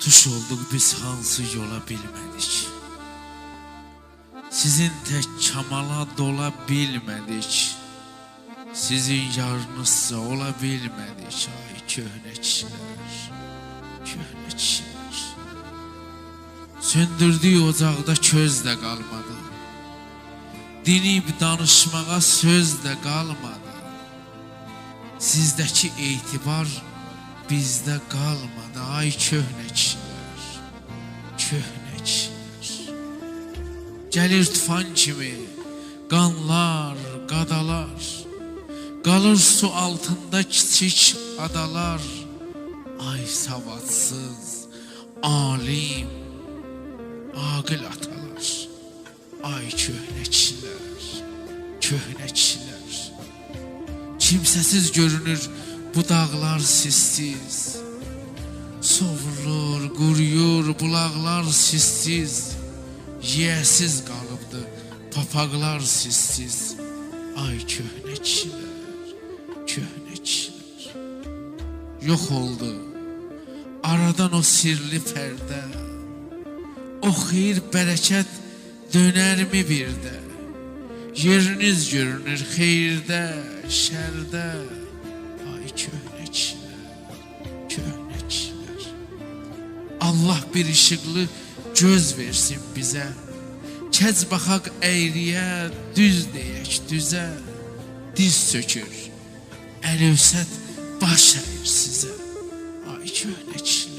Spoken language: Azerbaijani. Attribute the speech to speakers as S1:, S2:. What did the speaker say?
S1: Tuş olduq biz hansı yola bilmədik. Sizin tək kamala dola bilmədik. Sizin yarınızsa ola bilmədik. Ay köhnə kişilər, köhnə kişilər. Söndürdüyü ocaqda köz də qalmadı. Dinib danışmağa söz də qalmadı. Sizdəki etibar bizdə qalmadı. Ay köhnə kişilər, köhnə kişilər. Gəlir tufan kimi qanlar, qadalar. Qalır su altında kiçik adalar. Ay savadsız, alim, aqil atalar. Ay köhnə kişilər, köhnə kişilər. Kimsəsiz görünür bu dağlar sissiz. Sovrulur, quruyur bulaqlar sissiz. Yiyəsiz qalıbdı papaqlar sissiz. Ay köhnə kişilər, köhnə kişilər. Yox oldu aradan o sirli pərdə. O xeyir bərəkət dönərmi bir də? Yeriniz görünür xeyirdə, şərdə. Ay köhnə Allah bir işıqlı göz versin bizə. Kəc baxaq əyriyə, düz deyək düzə. Diz sökür, əlövsət baş əyir sizə. Ay köhnə kişilər.